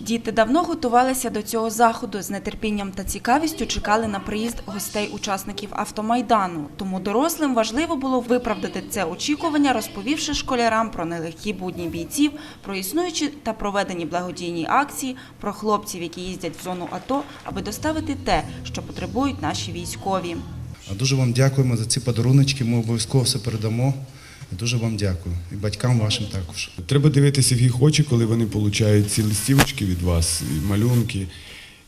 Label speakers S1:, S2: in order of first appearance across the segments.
S1: Діти давно готувалися до цього заходу. З нетерпінням та цікавістю чекали на приїзд гостей-учасників автомайдану. Тому дорослим важливо було виправдати це очікування, розповівши школярам про нелегкі будні бійців, про існуючі та проведені благодійні акції, про хлопців, які їздять в зону АТО, аби доставити те, що потребують наші військові.
S2: Дуже вам дякуємо за ці подаруночки. Ми обов'язково все передамо. Дуже вам дякую. І батькам вашим також.
S3: Треба дивитися в їх очі, коли вони получають ці листівочки від вас, і малюнки,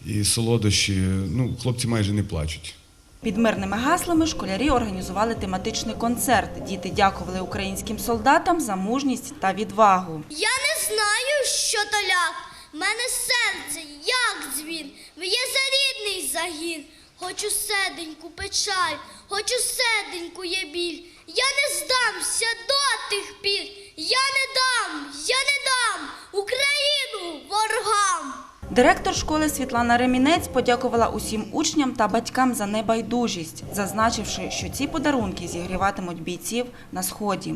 S3: і солодощі. Ну, хлопці майже не плачуть.
S1: Під мирними гаслами школярі організували тематичний концерт. Діти дякували українським солдатам за мужність та відвагу.
S4: Я не знаю, що то ляк. Мене серце, як дзвін, В'є за рідний загін. Хочу седеньку печаль, хочу седеньку є біль. Я не здамся до тих пір. Я не дам, я не дам Україну ворогам.
S1: Директор школи Світлана Ремінець подякувала усім учням та батькам за небайдужість, зазначивши, що ці подарунки зігріватимуть бійців на сході.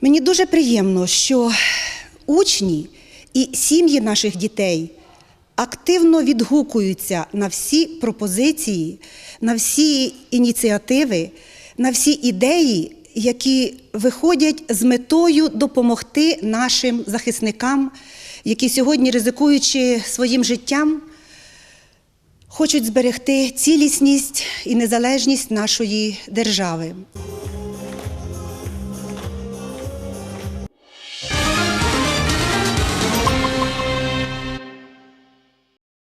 S5: Мені дуже приємно, що учні і сім'ї наших дітей активно відгукуються на всі пропозиції, на всі ініціативи, на всі ідеї, які виходять з метою допомогти нашим захисникам, які сьогодні, ризикуючи своїм життям, хочуть зберегти цілісність і незалежність нашої держави.